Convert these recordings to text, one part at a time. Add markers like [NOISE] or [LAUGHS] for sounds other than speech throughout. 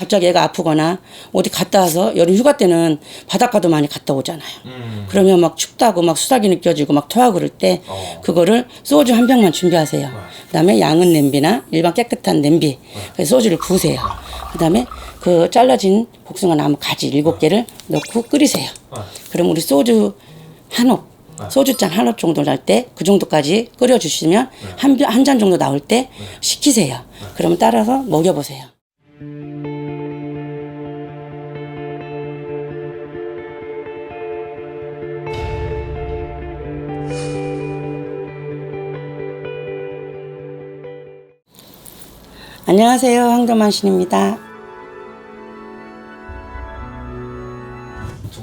갑자기 애가 아프거나 어디 갔다 와서 여름 휴가 때는 바닷가도 많이 갔다 오잖아요. 음. 그러면 막 춥다고 막 수닥이 느껴지고 막 토하고 그럴 때 어. 그거를 소주 한 병만 준비하세요. 그다음에 양은 냄비나 일반 깨끗한 냄비 그래서 소주를 부으세요. 그다음에 그 잘라진 복숭아 나무 가지 일곱 개를 넣고 끓이세요. 어. 그럼 우리 소주 한 홉, 소주잔 한홉 정도 날 때 그 정도까지 끓여주시면 한한잔 정도 나올 때 식히세요. 그러면 따라서 먹여보세요. 안녕하세요. 황도만 신입니다.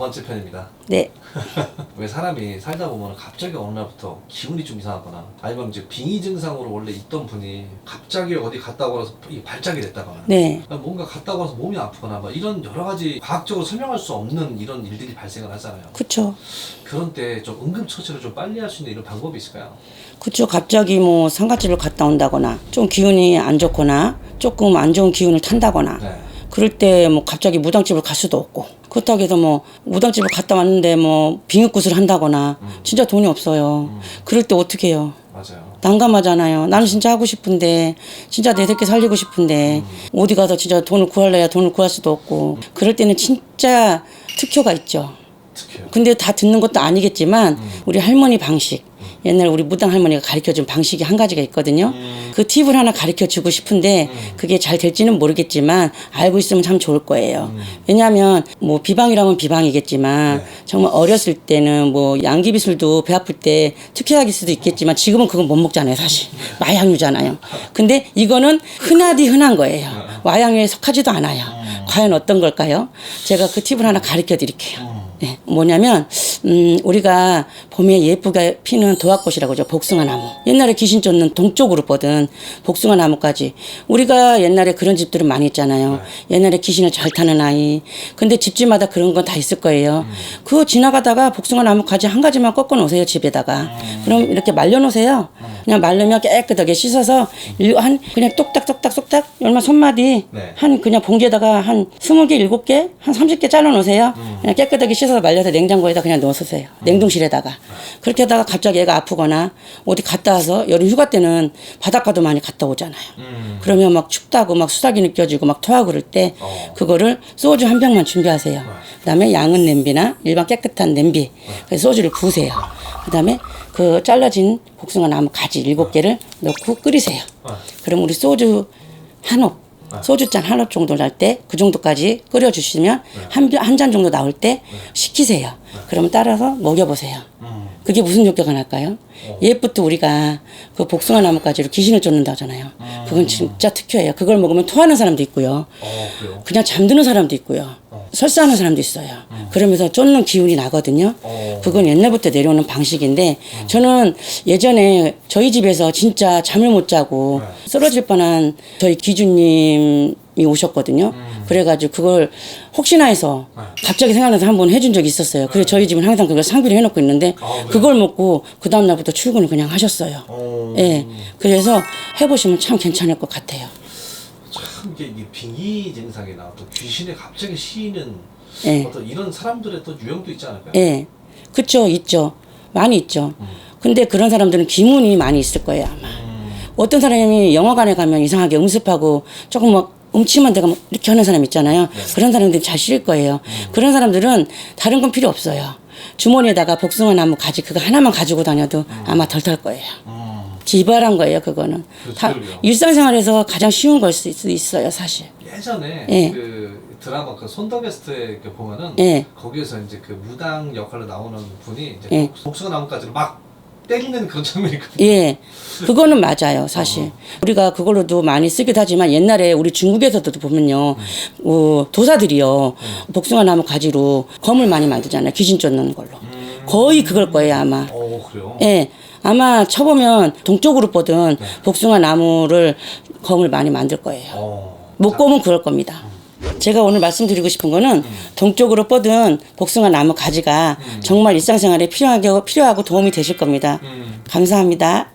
번째 편입니다. 네. [LAUGHS] 왜 사람이 살다 보면 갑자기 어느 날부터 기분이 좀 이상하거나 아니면 이제 빙의 증상으로 원래 있던 분이 갑자기 어디 갔다 이 발작이 됐다거나 네. 뭔가 갔다 나서 몸이 아프거나 막 이런 여러 가지 과학적으로 설명할 수 없는 이런 일들이 발생을 하잖아요. 그쵸. 그런 때 좀 응급처치를 좀 빨리 할 수 있는 이런 방법이 있을까요? 그쵸. 갑자기 뭐 상가집을 갔다 온다거나 좀 기운이 안 좋거나 조금 안 좋은 기운을 탄다거나 네. 그럴 때 뭐 갑자기 무당집을 갈 수도 없고 그렇다고 해서 뭐 무당집을 갔다 왔는데 뭐 빙의굿을 한다거나 진짜 돈이 없어요. 그럴 때 어떻게 해요? 맞아요. 난감하잖아요. 나는 진짜 하고 싶은데 진짜 내 새끼 살리고 싶은데 어디 가서 진짜 돈을 구할래야 돈을 구할 수도 없고 그럴 때는 진짜 특효가 있죠. 특히요. 근데 다 듣는 것도 아니겠지만 우리 할머니 방식 옛날 우리 무당 할머니가 가르쳐 준 방식이 한 가지가 있거든요. 그 팁을 하나 가르쳐 주고 싶은데 그게 잘 될지는 모르겠지만 알고 있으면 참 좋을 거예요. 왜냐하면 뭐 비방이라면 비방이겠지만 정말 어렸을 때는 뭐 양귀 비술도 배 아플 때 특효약일 수도 있겠지만 지금은 그건 못 먹잖아요, 사실. 마약류잖아요. 근데 이거는 흔하디 흔한 거예요. 마약류에 속하지도 않아요. 과연 어떤 걸까요? 제가 그 팁을 하나 가르쳐 드릴게요. 네, 뭐냐면 음, 우리가 봄에 예쁘게 피는 도화꽃이라고 하죠. 복숭아 나무. 옛날에 귀신 쫓는 동쪽으로 보던 복숭아 나무까지 우리가 옛날에 그런 집들은 많이 있잖아요. 옛날에 귀신을 잘 타는 아이. 근데 집집마다 그런 건 다 있을 거예요. 그거 지나가다가 복숭아 나무 가지 한 가지만 꺾어 놓으세요, 집에다가. 그럼 이렇게 말려 놓으세요. 그냥 말르면 깨끗하게 씻어서 일- 한 그냥 똑딱 똑딱 똑딱 얼마 손마디 네. 한 그냥 봉지에다가 한 스무 개 일곱 개한 삼십 개 잘라 놓으세요. 그냥 깨끗하게 씻어서 말려서 냉장고에다 그냥 넣으세요. 냉동실에다가. 그렇게 하다가 갑자기 애가 아프거나 어디 갔다 와서 여름 휴가 때는 바닷가도 많이 갔다 오잖아요. 음. 그러면 막 춥다고 막 수닥이 느껴지고 막 토하고 그럴 때 어. 그거를 소주 한 병만 준비하세요. 그다음에 양은 냄비나 일반 깨끗한 냄비 그래서 소주를 부으세요. 그다음에 그 잘라진 복숭아 나무 가지 일곱 개를 넣고 끓이세요. 그럼 우리 소주 한 홉, 소주잔 한홉 정도 날 때 그 정도까지 끓여주시면 한한잔 정도 나올 때 식히세요. 그러면 따라서 먹여보세요. 그게 무슨 효과가 날까요? 옛부터 우리가 그 복숭아 나무가지로 귀신을 쫓는다 하잖아요. 그건 진짜 특효예요. 그걸 먹으면 토하는 사람도 있고요. 어 그래요. 그냥 잠드는 사람도 있고요. 설사하는 사람도 있어요. 그러면서 쫓는 기운이 나거든요. 어. 그건 옛날부터 내려오는 방식인데 저는 예전에 저희 집에서 진짜 잠을 못 자고 쓰러질 뻔한 저희 기주님 이 오셨거든요. 그래가지고 그걸 혹시나 해서 갑자기 생각나서 한번 해준 적이 있었어요. 그래서 저희 집은 항상 그걸 상비를 해놓고 있는데 그걸 먹고 그 다음 날부터 출근을 그냥 하셨어요. 어. 예. 그래서 해보시면 참 괜찮을 것 같아요. 참 이게, 이게 빙의 증상이나 또 귀신에 갑자기 시이는 예. 어떤 이런 사람들의 또 유형도 있지 않을까요? 예. 그쵸, 있죠. 많이 있죠. 근데 그런 사람들은 기문이 많이 있을 거예요, 아마. 어떤 사람이 영화관에 가면 이상하게 음습하고 조금 막 음침한 데가 막 이렇게 하는 사람 있잖아요. 그런 사람들이 잘 싫을 거예요. 그런 사람들은 다른 건 필요 없어요. 주머니에다가 복숭아 나무 가지 그거 하나만 가지고 다녀도 아마 덜탈 거예요. 음. 기발한 거예요, 그거는. 다. 일상생활에서 가장 쉬운 걸 수 있어요, 사실. 예전에 예. 그 드라마 그 손더베스트에 보면은 예. 거기에서 이제 그 무당 역할로 나오는 분이 이제 예. 복숭아 나무까지를 막 때리는 그런 장면이 있거든요. 예, 그거는 맞아요, 사실. 우리가 그걸로도 많이 쓰기도 하지만 옛날에 우리 중국에서도 보면요, 어, 도사들이요, 복숭아 나무 가지로 검을 많이 만들잖아요, 귀신 쫓는 걸로. 거의 그걸 거예요, 아마. 어 그래요? 예, 아마 쳐보면 동쪽으로 보든 복숭아 나무를 검을 많이 만들 거예요. 어. 목검은 그럴 겁니다. 제가 오늘 말씀드리고 싶은 거는 동쪽으로 뻗은 복숭아 나무 가지가 정말 일상생활에 필요하게 필요하고 도움이 되실 겁니다. 감사합니다.